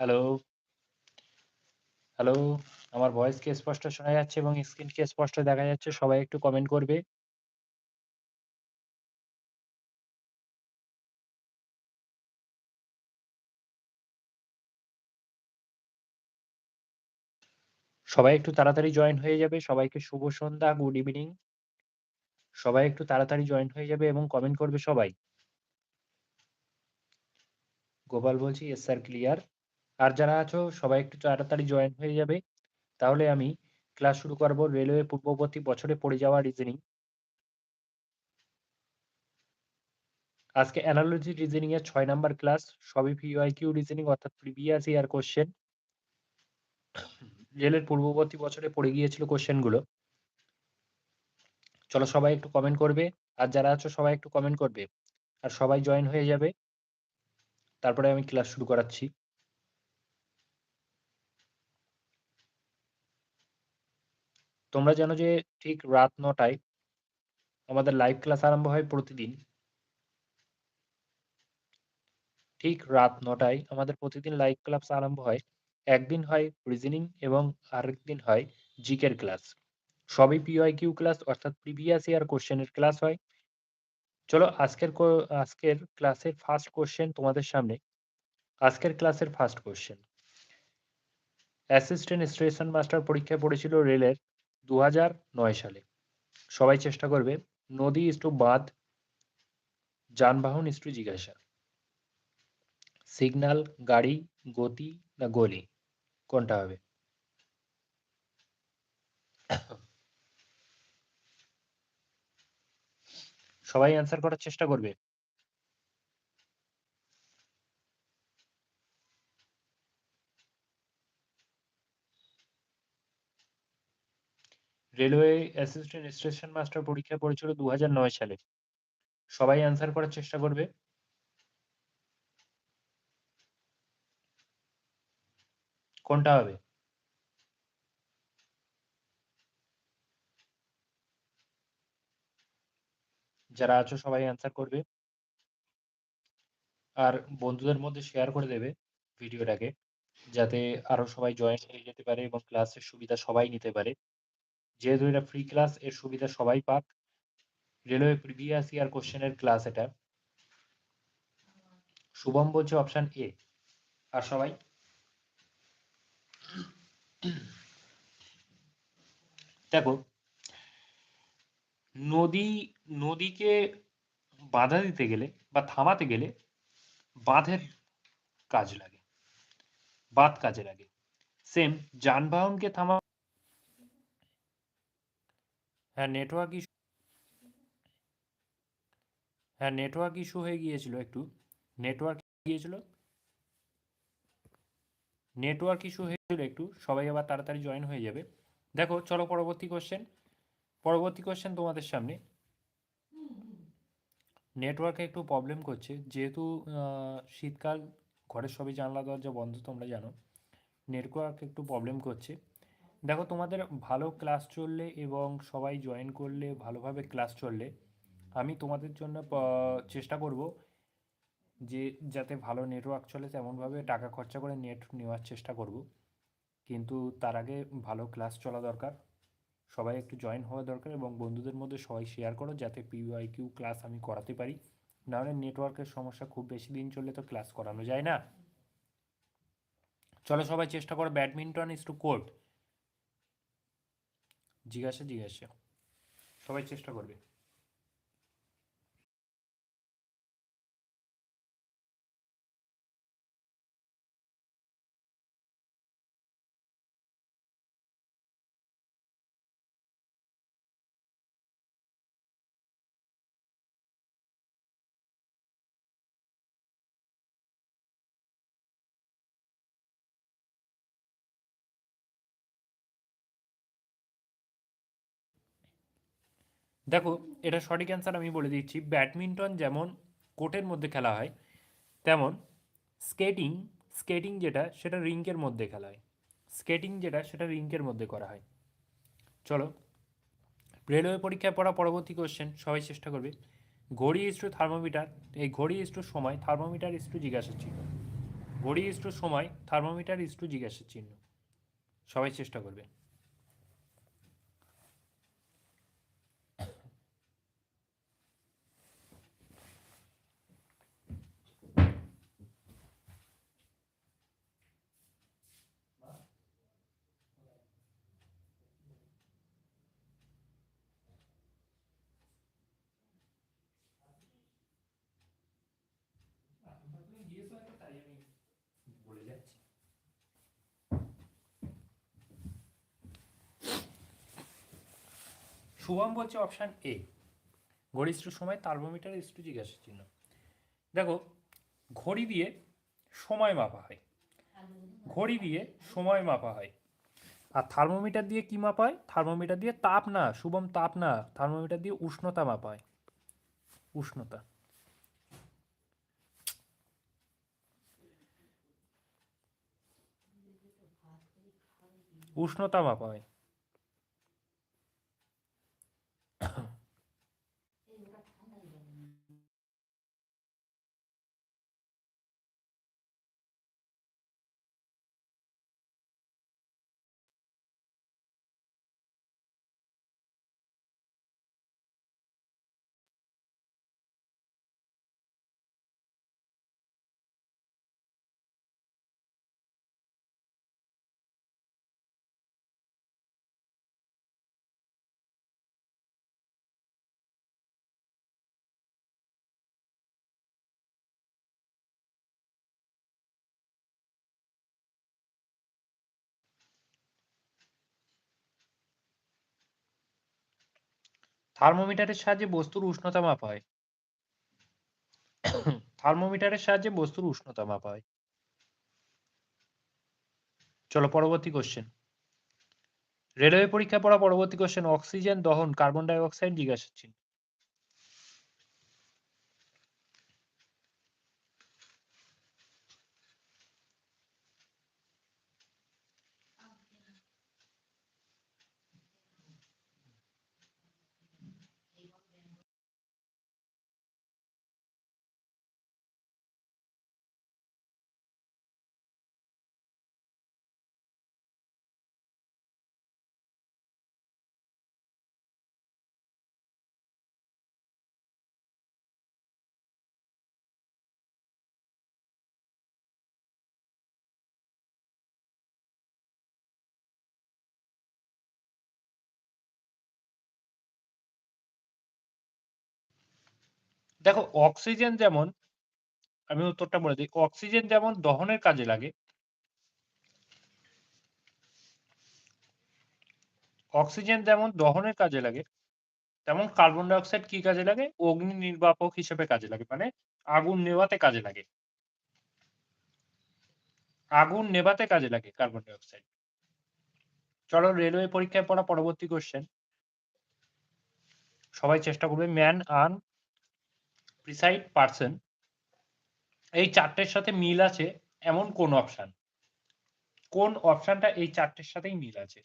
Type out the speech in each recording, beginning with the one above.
Hello? Hello? আমার voice কি স্পষ্ট শোনা যাচ্ছে এবং স্ক্রিন কি স্পষ্ট দেখা যাচ্ছে? সবাই একটু কমেন্ট করবে। সবাই একটু তাড়াতাড়ি জয়েন হয়ে যাবে। সবাইকে শুভ সন্ধ্যা, গুড ইভিনিং সবাই একটু তাড়াতাড়ি জয়েন হয়ে যাবে এবং কমেন্ট করবে সবাই। গোপাল বলছি, এস স্যার ক্লিয়ার।" আর যারা আছো, সবাই একটু তাড়াতাড়ি জয়েন হয়ে যাবে। তাহলে আমি ক্লাস শুরু করব রেলওয়ে পূর্ববর্তী বছরে পড়ে যাওয়া রিজনিং। আজকে অ্যানালজি রিজনিং এর ৬ নাম্বার ক্লাস। সবই পিওয়াইকিউ রিজনিং অর্থাৎ প্রিভিয়াস ইয়ার কোশ্চেন রেলের পূর্ববর্তী বছরে পড়ে গিয়েছিল কোয়েশ্চেনগুলো। চলো সবাই একটু কমেন্ট করবে। আর যারা আছো, সবাই একটু কমেন্ট করবে। আর সবাই জয়েন হয়ে যাবে। তারপরে আমি ক্লাস শুরু করাচ্ছি। তোমরা জানো যে ঠিক রাত নটায় আমাদের লাইভ ক্লাস আরম্ভ হয় প্রতিদিন। ঠিক রাত নটায় আমাদের প্রতিদিন লাইভ ক্লাস আরম্ভ হয়। একদিন হয় রিজনিং এবং আরেকদিন হয় জিকের ক্লাস। সবই পিওয়াই কিউ ক্লাস অর্থাৎ প্রিভিয়াস ইয়ার কোশ্চেনের ক্লাস হয়। চলো আজকের আজকের ক্লাসের ফার্স্ট কোশ্চেন তোমাদের সামনে। আজকের ক্লাসের first question assistant station master পরীক্ষায় পড়েছিল রেলের ২০০৯ সালে। সবাই চেষ্টা করবে নদী ইস টু বাঁধ, যানবাহন ইস টু জিজ্ঞাসা। সিগন্যাল, গাড়ি, গতি না গলি কোনটা হবে? সবাই অ্যান্সার করার চেষ্টা করবে। রেলওয়ে অ্যাসিস্ট্যান্ট স্টেশন মাস্টার পরীক্ষায় পড়েছিল ২০০৯ সালে। সবাই অ্যান্সার করার চেষ্টা করবে। কোনটা হবে? যারা আছো সবাই অ্যান্সার করবে। আর বন্ধুদের মধ্যে শেয়ার করে দেবে ভিডিওটাকে। যাতে আরও সবাই জয়েন হয়ে যেতে পারে এবং ক্লাসের সুবিধা সবাই নিতে পারে। যেহেতু এটা ফ্রি ক্লাস এর সুবিধা সবাই পাক। রেলওয়ে প্রিভিয়াস ইয়ার কোয়েশ্চেন এর ক্লাস এটা। শুভম বলছে অপশন এ। আর সবাই? দেখো, নদী, নদীকে বাধা দিতে গেলে বা থামাতে গেলে বাঁধের কাজ লাগে। বাঁধ কাজে লাগে। সেম যানবাহনকে থামা হ্যাঁ, নেটওয়ার্ক ইস্যু হ্যাঁ, নেটওয়ার্ক ইস্যু হয়ে গিয়েছিল একটু। নেটওয়ার্ক গিয়েছিল। নেটওয়ার্ক ইস্যু হয়েছিল একটু। সবাই আবার তাড়াতাড়ি জয়েন হয়ে যাবে। দেখো চলো পরবর্তী কোয়েশ্চেন। পরবর্তী কোয়েশ্চেন তোমাদের সামনে। নেটওয়ার্কে একটু প্রবলেম করছে। যেহেতু শীতকাল ঘরের সবই জানলা দরজা বন্ধ তোমরা জানো। নেটওয়ার্ক একটু প্রবলেম করছে। দেখো তোমাদের ভালো ক্লাস চললে এবং সবাই জয়েন করলে, ভালোভাবে ক্লাস চললে, আমি তোমাদের জন্য চেষ্টা করব যে যাতে ভালো নেটওয়ার্ক চলে, তেমনভাবে টাকা খরচা করে নেট নেওয়ার চেষ্টা করব। কিন্তু তার আগে ভালো ক্লাস চলা দরকার। সবাই একটু জয়েন হওয়া দরকার এবং বন্ধুদের মধ্যে সবাই শেয়ার করো যাতে পিওয়াইকিউ ক্লাস আমি করাতে পারি। নাহলে নেটওয়ার্কের সমস্যা খুব বেশি দিন চললে তো ক্লাস করানো যায় না। চলো সবাই চেষ্টা করো ব্যাডমিন্টন ইস টু কোর্ট। জিজ্ঞাসা, জিজ্ঞাসা। সবাই চেষ্টা করবে। দেখো এটা সঠিক অ্যান্সার আমি বলে দিচ্ছি। ব্যাডমিন্টন যেমন কোর্টের মধ্যে খেলা হয়, তেমন স্কেটিং, স্কেটিং যেটা সেটা রিংকের মধ্যে খেলা হয়। স্কেটিং যেটা সেটা রিংকের মধ্যে করা হয়। চলো রেলওয়ে পরীক্ষায় পড়া পরবর্তী কোয়েশ্চেন সবাই চেষ্টা করবে। ঘড়ি ইস্টু থার্মোমিটার এই ঘড়ি ইস টু সময়, থার্মোমিটার ইস্টু জিজ্ঞাসা চিহ্ন। ঘড়ি ইস টু সময় থার্মোমিটার ইস টু জিজ্ঞাসার চিহ্ন সবাই চেষ্টা করবে বলে যাচ্ছি শুভম বলছে অপশান এ ঘড়িষ্ঠ সময় থার্মোমিটার ইস্টু জিজ্ঞাসা চিহ্ন। দেখো, ঘড়ি দিয়ে সময় মাপা হয়। ঘড়ি দিয়ে সময় মাপা হয়। আর থার্মোমিটার দিয়ে কি মাপা হয়? থার্মোমিটার দিয়ে তাপ না শুভম তাপ না থার্মোমিটার দিয়ে উষ্ণতা মাপা হয়। উষ্ণতা। উষ্ণতা মাপা হয়। থার্মোমিটারের সাহায্যে বস্তুর উষ্ণতা মাপা হয়। থার্মোমিটারের সাহায্যে বস্তুর উষ্ণতা মাপা হয়। চলো পরবর্তী কোশ্চেন রেলওয়ে পরীক্ষা পড়া পরবর্তী কোশ্চেন অক্সিজেন দহন, কার্বন ডাই অক্সাইড জিজ্ঞাসা দেখো অক্সিজেন যেমন, আমি উত্তরটা বলে দিই অক্সিজেন যেমন দহনের কাজে লাগে অক্সিজেন যেমন দহনের কাজে লাগে, তেমন কার্বন ডাই অক্সাইড কি কাজে লাগে? অগ্নি নির্বাপক হিসেবে কাজে লাগে মানে আগুন নেভাতে কাজে লাগে। আগুন নেভাতে কাজে লাগে কার্বন ডাইঅক্সাইড চলো রেলওয়ে পরীক্ষায় পড়া পরবর্তী কোশ্চেন সবাই চেষ্টা করবে ম্যান আর্ন প্রিসাইড পার্সন এই চারটের সাথে মিল আছে এমন কোন অপশন কোন অপশনটা এই চারটের সাথেই মিল আছে?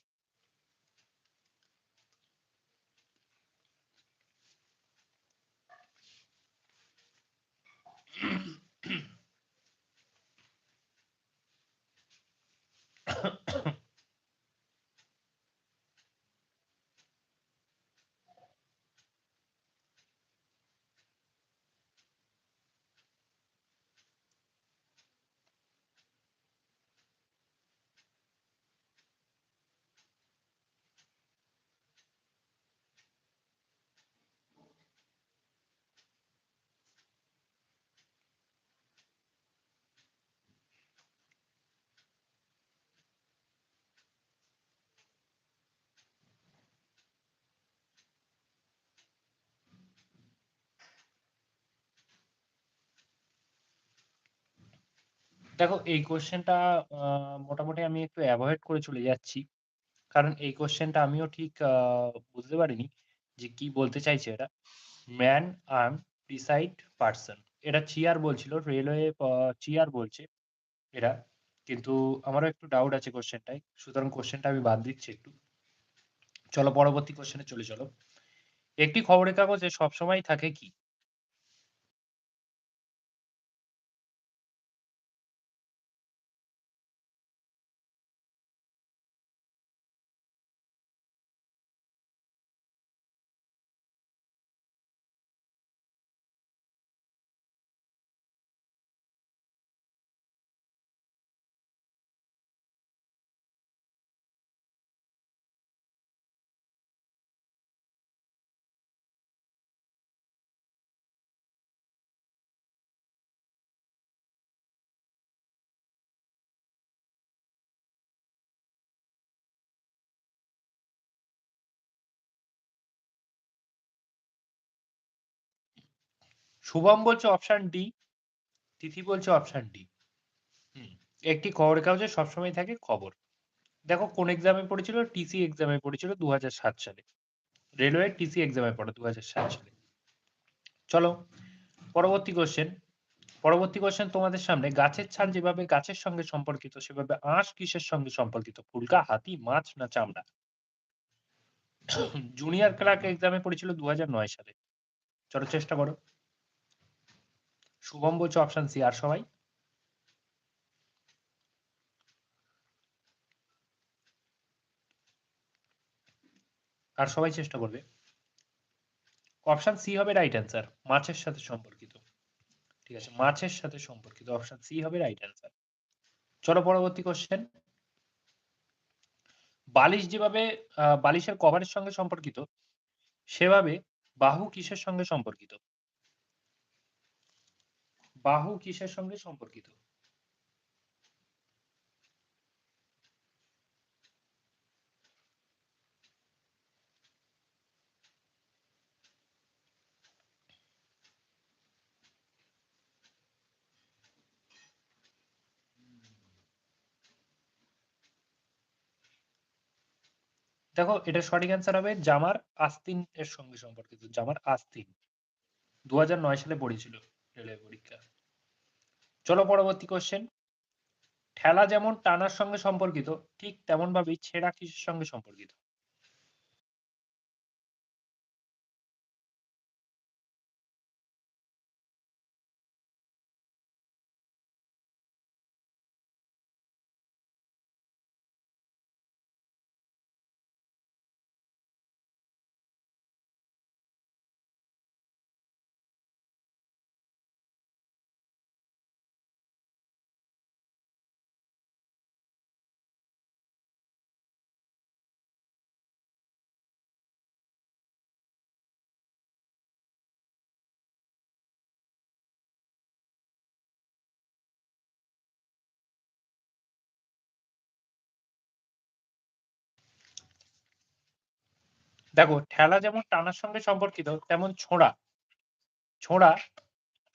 দেখো, এই কোশ্চেনটা মোটামুটি আমি একটু অ্যাভয়েড করে চলে যাচ্ছি। কারণ এই কোশ্চেনটা আমিও ঠিক বুঝতে পারিনি যে কি বলতে চাইছে এটা। ম্যান আর্ম ডিসাইড পার্সন এটা চিয়ার বলছিল রেলওয়ে চিয়ার বলছে এরা। কিন্তু আমারও একটু ডাউট আছে কোশ্চেনটাই সুতরাং কোশ্চেনটা আমি বাদ দিচ্ছি একটু। চলো, পরবর্তী কোশ্চেনে চলে চলো। একটি খবরের কাগজে সবসময় থাকে কি? শুভম বলছে অপশন ডি তিথি বলছে অপশন ডি একটি খবরের কাগজে সবসময় থাকে খবর। দেখো কোন এক্সামে পড়েছিল? টিসি এক্সামে পড়েছিল দু সালে। রেলওয়ে টিসি এক্সামে পড়ে দু সালে। চলো পরবর্তী কোশ্চেন পরবর্তী কোশ্চেন তোমাদের সামনে। গাছের ছাল যেভাবে গাছের সঙ্গে সম্পর্কিত সেভাবে আঁশ কিসের সঙ্গে সম্পর্কিত? ফুলকা হাতি মাছ না চামড়া? জুনিয়র ক্লার্ক এক্সামে পড়েছিল দু হাজার নয় সালে। চলো চেষ্টা করো। শুভম বলছে অপশন সি আর সবাই? আর সবাই চেষ্টা করবে। অপশন সি হবে রাইট অ্যান্সার মাছের সাথে সম্পর্কিত। ঠিক আছে, মাছের সাথে সম্পর্কিত অপশন সি হবে রাইট অ্যান্সার চলো পরবর্তী কোশ্চেন বালিশ যেভাবে বালিশের কভারের সঙ্গে সম্পর্কিত, সেভাবে বাহু কিসের সঙ্গে সম্পর্কিত? বাহু কিসের সঙ্গে সম্পর্কিত? দেখো, এটা সঠিক অ্যান্সার হবে জামার আস্তিন এর সঙ্গে সম্পর্কিত, জামার আস্তিন। দু হাজার নয় সালে পড়েছিল রেলওয়ে পরীক্ষা। চলো পরবর্তী কোশ্চেন ঠেলা যেমন টানার সঙ্গে সম্পর্কিত, ঠিক তেমন ভাবেই ছেঁড়া কিসের সঙ্গে সম্পর্কিত? দেখো, ঠেলা যেমন টানার সঙ্গে সম্পর্কিত, তেমন ছোঁড়া। ছোঁড়া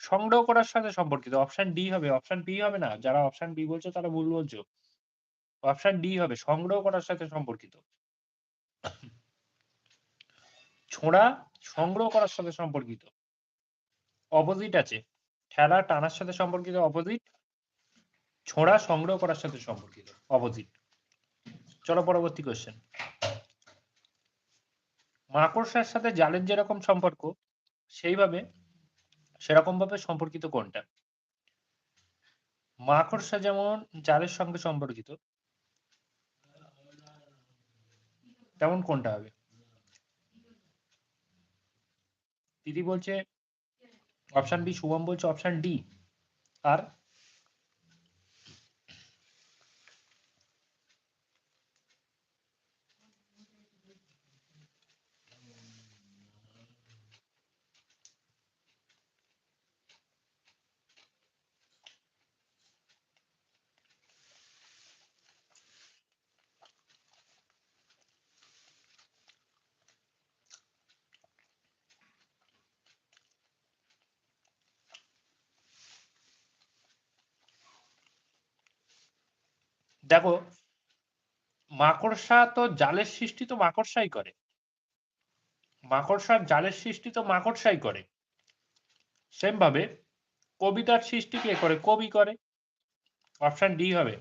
সংগ্রহ করার সাথে সম্পর্কিত। অপশন ডি হবে। অপশন বি হবে না। যারা অপশন বি বলছো, তারা ভুল বলছো। অপশন ডি হবে। সংগ্রহ করার সাথে সম্পর্কিত। ছোঁড়া সংগ্রহ করার সাথে সম্পর্কিত। অপোজিট আছে। ঠেলা টানার সাথে সম্পর্কিত অপোজিট ছোঁড়া সংগ্রহ করার সাথে সম্পর্কিত অপোজিট চলো পরবর্তী কোশ্চেন মাকড়সার সাথে জালের যেরকম সম্পর্ক, সেইভাবে সেরকম ভাবে সম্পর্কিত কোনটা? মাকড়সা যেমন জালের সঙ্গে সম্পর্কিত, তেমন কোনটা হবে? দিদি বলছে অপশন বি শুভম বলছে অপশন ডি আর দেখো, মাকড়সা তো জালের সৃষ্টি তো মাকড়সাই করে। মাকড়সার জালের সৃষ্টি তো মাকড়সাই করে। সেম ভাবে কবিতার সৃষ্টি কে করে? কবি করে। অপশন ডি হবে।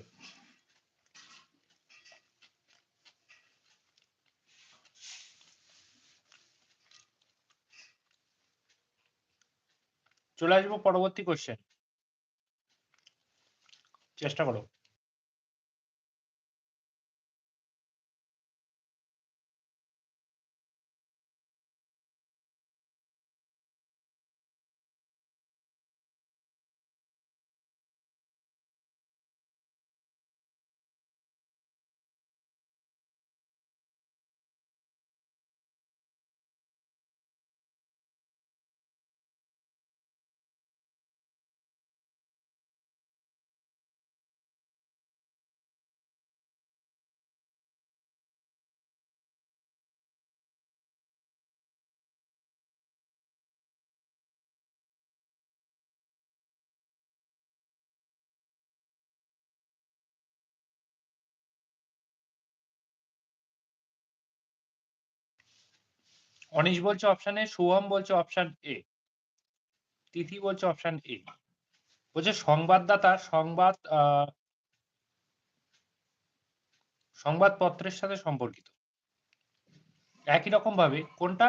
চলে আসব পরবর্তী কোশ্চেন চেষ্টা করো। অনিশ বলছে অপশন এ শুভম বলছে অপশন এ তিথি বলছে অপশন এ বলছে সংবাদদাতা সংবাদ সংবাদপত্রের সাথে সম্পর্কিত, একই রকম ভাবে কোনটা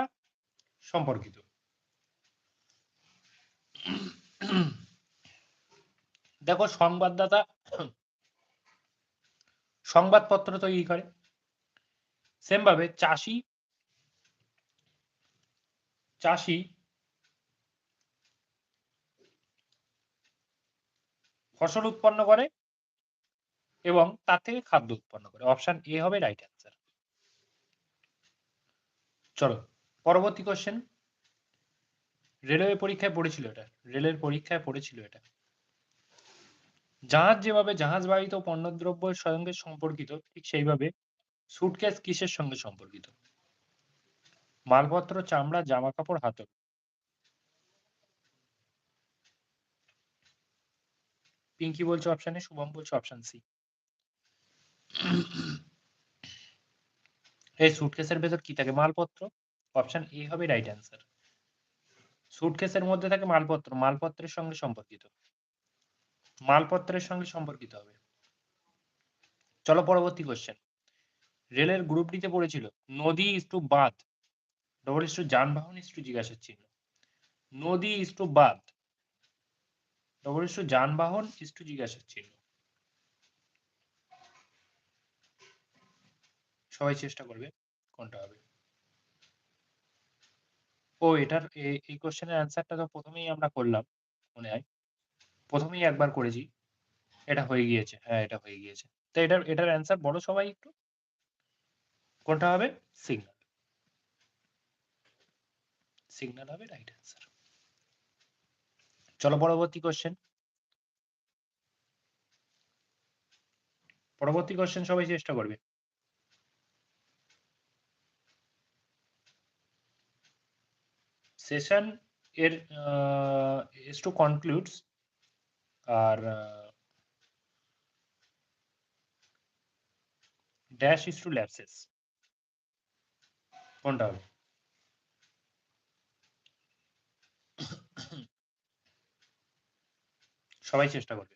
সম্পর্কিত। দেখো সংবাদদাতা সংবাদপত্র তৈরি করে, সেম ভাবে চাষি চাষি ফসল উৎপন্ন করে এবং তার থেকে খাদ্য উৎপন্ন করে। অপশন এ হবে রাইট অ্যান্সার চলো, পরবর্তী কোশ্চেন রেলওয়ে পরীক্ষায় পড়েছিল এটা। রেলের পরীক্ষায় পড়েছিল এটা। জাহাজ যেভাবে জাহাজ বাহিত পণ্যদ্রব্যের সঙ্গে সম্পর্কিত, ঠিক সেইভাবে সুটকেস কিসের সঙ্গে সম্পর্কিত? মালপত্র, চামড়া জামা কাপড় হাতল। পিঙ্কি বলছে অপশন এ শুভম বলছে অপশন সি এই সুটকেসের ভেতর কি থাকে? মালপত্র? অপশন এ হবে রাইট অ্যান্সার সুটকেসের মধ্যে থাকে মালপত্র। মালপত্রের সঙ্গে সম্পর্কিত। মালপত্রের সঙ্গে সম্পর্কিত হবে। চলো পরবর্তী কোশ্চেন রেলের গ্রুপ ডিতে পড়েছিল, নদী ইস টু বাঁধ ডবল ইস টু যানবাহন ইস টু জিজ্ঞাসার চিহ্ন নদী ইস টু বাঁধ ডবল ইস টু যানবাহন ইস টু জিজ্ঞাসার চিহ্ন সবাই চেষ্টা করবে কোনটা হবে। ও, এটার এই কোশ্চেনের অ্যান্সারটা তো প্রথমেই আমরা করলাম, মনে হয়। প্রথমেই একবার করেছি। এটা হয়ে গিয়েছে। হ্যাঁ এটা হয়ে গিয়েছে। তো এটার এটার অ্যান্সার বলো সবাই একটু। কোনটা হবে? সিগন্যাল। সিগন্যাল হবে রাইট অ্যান্সার চলো পরবর্তী কোশ্চেন পরবর্তী কোশ্চেন সবাই চেষ্টা করবে। সেশন এর ইজ টু কনক্লুডস আর ড্যাশ ইজ টু ল্যাপসেস কোনটা হবে? সবাই চেষ্টা করবে।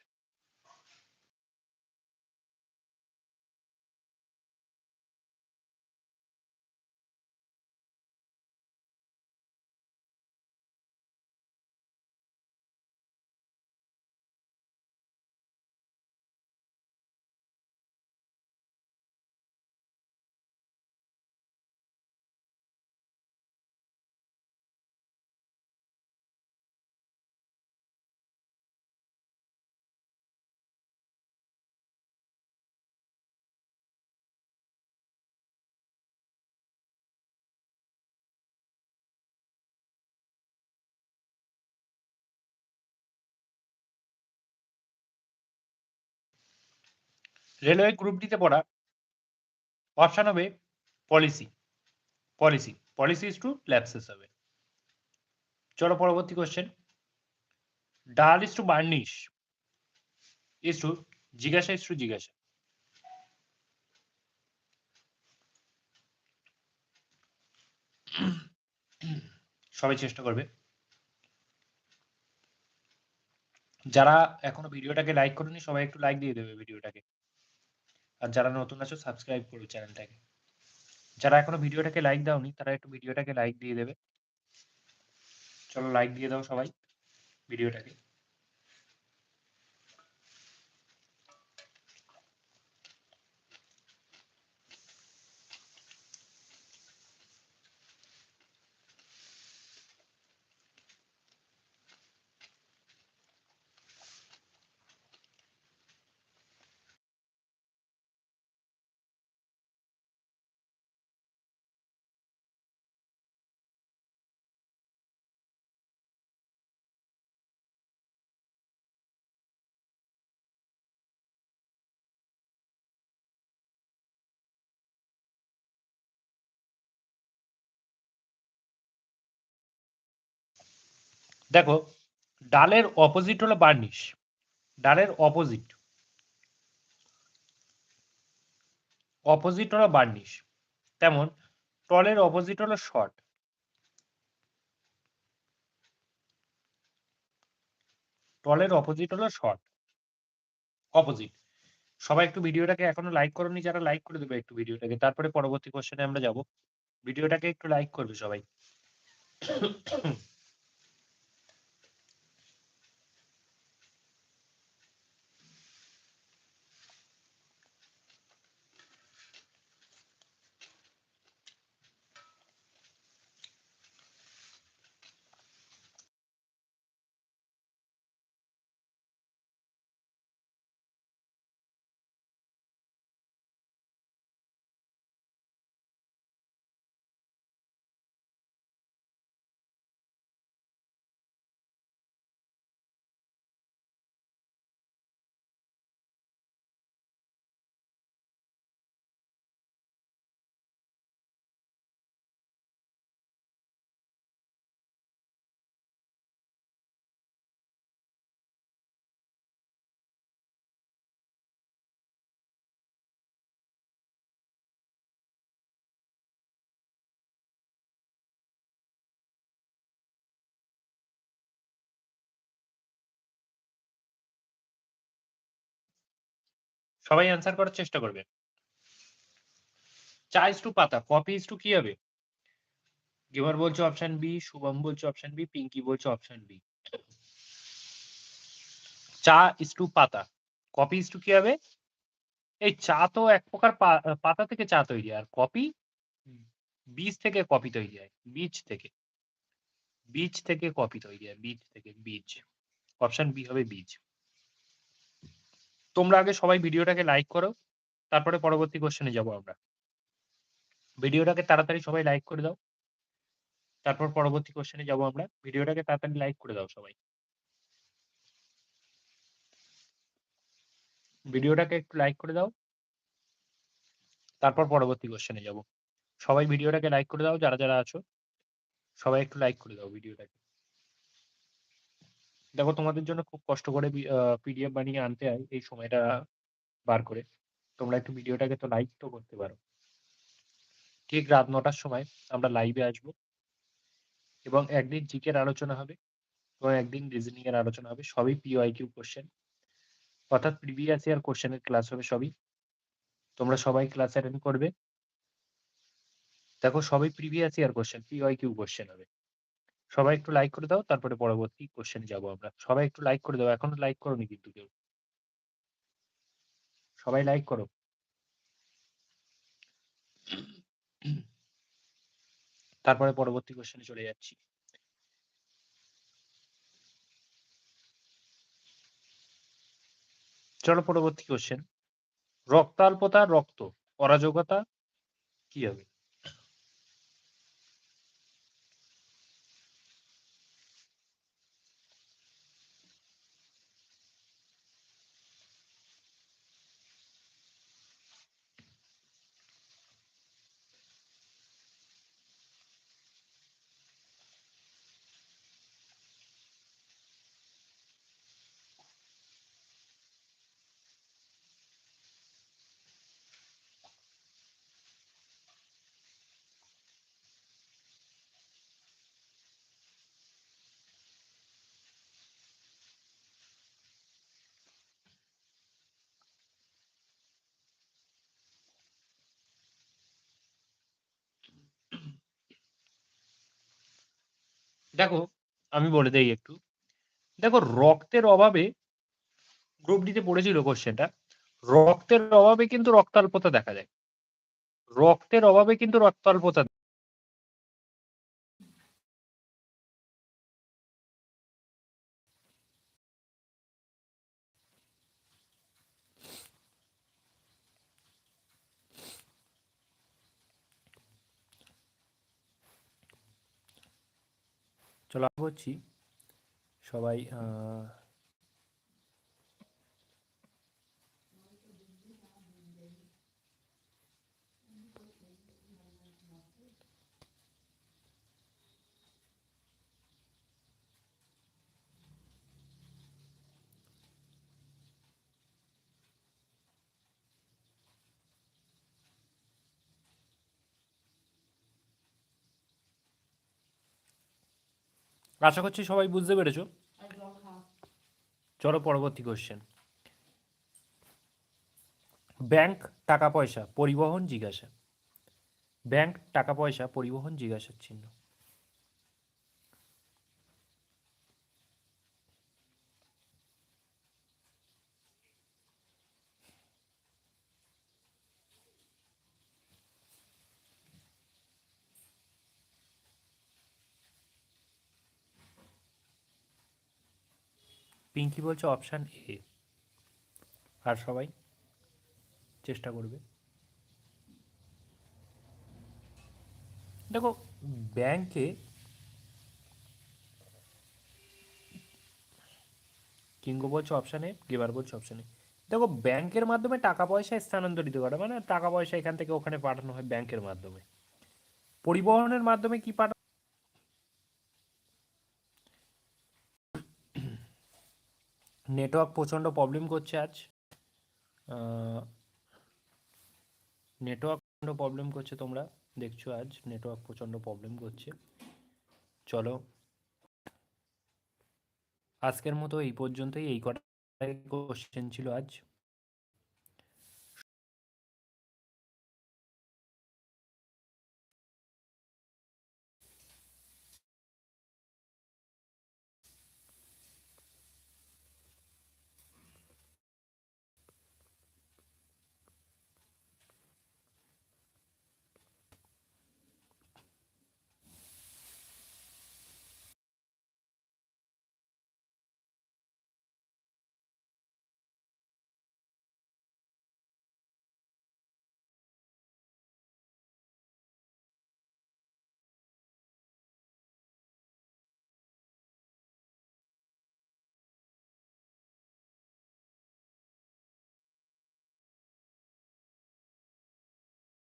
রেলওয়ে গ্রুপ ডিতে পড়া অপশন হবে policy policy policy is to lapses হবে। চলো পরবর্তী question dull is to burnish is to জিজ্ঞাসা ইজ টু জিজ্ঞাসা। সবাই চেষ্টা করবে। যারা এখনও ভিডিওটাকে লাইক করেনি, সবাই একটু লাইক দিয়ে দেবে ভিডিওটাকে আর যারা নতুন আছো সাবস্ক্রাইব করো চ্যানেলটাকে যারা এখনও ভিডিওটাকে লাইক দাওনি, তারা একটু ভিডিওটাকে লাইক দিয়ে দেবে। চলো লাইক দিয়ে দাও সবাই ভিডিওটাকে। দেখো, ডালের অপোজিট হলো বার্নিশ ডালের অপোজিট অপোজিট হলো বার্নিশ তেমন টলের অপোজিট হলো শর্ট টলের অপোজিট হলো শর্ট অপোজিট সবাই একটু ভিডিওটাকে এখনও লাইক করোনি, যারা লাইক করে দেবে একটু ভিডিওটাকে, তারপরে পরবর্তী কোশ্চেনে আমরা যাব, ভিডিওটাকে একটু লাইক করবে সবাই। সবাই অ্যান্সার করার চেষ্টা করবে। চা ইস টু পাতা কপি ইস টু কি হবে? গেমার বলছে অপশন বি শুভম বলছে অপশন বি পিঙ্কি বলছে অপশন বি চা ইস টু পাতা কপি ইস টু কি হবে? এই চা তো এক প্রকার পাতা থেকে চা তৈরি, আর কপি বীজ থেকে কপি তৈরি হয়, বীজ থেকে। বীজ থেকে কপি তৈরি হয়, বীজ থেকে বীজ। অপশন বি হবে বীজ। তোমরা আগে সবাই ভিডিওটাকে লাইক করো, তারপরে পরবর্তী কোশ্চেনে যাব আমরা। ভিডিওটাকে তাড়াতাড়ি সবাই লাইক করে দাও, তারপর পরবর্তী কোশ্চেনে যাব আমরা। ভিডিওটাকে তাড়াতাড়ি লাইক করে দাও সবাই। ভিডিওটাকে একটু লাইক করে দাও, তারপর পরবর্তী কোশ্চেনে যাব। সবাই ভিডিওটাকে লাইক করে দাও, যারা যারা আছো, সবাই একটু লাইক করে দাও ভিডিওটাকে। দেখো তোমাদের জন্য খুব কষ্ট করে পিডিএফ বানিয়ে আনতে হয়, এই সময়টা বার করে। তোমরা একটু ভিডিওটাকে তো লাইক তো করতে পারো। ঠিক রাত নটার সময় আমরা লাইভে আসব এবং একদিন জিকের আলোচনা হবে এবং একদিন রিজনিং এর আলোচনা হবে, সবই পিওআই কিউ কোশ্চেন অর্থাৎ প্রিভিয়াস ইয়ার কোশ্চেনের ক্লাস হবে সবই। তোমরা সবাই ক্লাস অ্যাটেন্ড করবে। দেখো সবই previous year question PYQ question হবে। সবাই একটু লাইক করে দাও, তারপরে পরবর্তী কোশ্চেনে যাব আমরা। সবাই একটু লাইক করে দাও, এখনও লাইক করোনি কিন্তু কেউ। সবাই লাইক করো। তারপরে পরবর্তী কোশ্চেনে চলে যাচ্ছি। চলো পরবর্তী কোশ্চেন রক্তাল্পতা, রক্ত, অরাজকতা কি হবে? দেখো, আমি বলে দেই একটু। দেখো, রক্তের অভাবে গ্রুপ ডিতে পড়েছিল কোশ্চেনটা রক্তের অভাবে কিন্তু রক্তাল্পতা দেখা যায়। রক্তের অভাবে কিন্তু রক্তাল্পতা চলো হচ্ছি সবাই আশা করছি সবাই বুঝতে পেরেছ। চলো পরবর্তী কোশ্চেন ব্যাংক টাকা পয়সা, পরিবহন জিজ্ঞাসা। ব্যাংক টাকা পয়সা, পরিবহন জিজ্ঞাসার চিহ্ন। পিঙ্কি বলছে অপশান এ আর সবাই চেষ্টা করবে। দেখো ব্যাংকে কিঙ্গো বলছে অপশানে গেবার বলছে অপশানে দেখো ব্যাংকের মাধ্যমে টাকা পয়সা স্থানান্তরিত করা মানে টাকা পয়সা এখান থেকে ওখানে পাঠানো হয় ব্যাংকের মাধ্যমে। পরিবহনের মাধ্যমে কি পাঠানো নেটওয়ার্ক প্রচণ্ড প্রবলেম করছে আজ। নেটওয়ার্ক প্রচণ্ড প্রবলেম করছে তোমরা দেখছ আজ। নেটওয়ার্ক প্রচণ্ড প্রবলেম করছে। চলো, আজকের মতো এই পর্যন্তই। এই কটা কোশ্চেন ছিল আজ।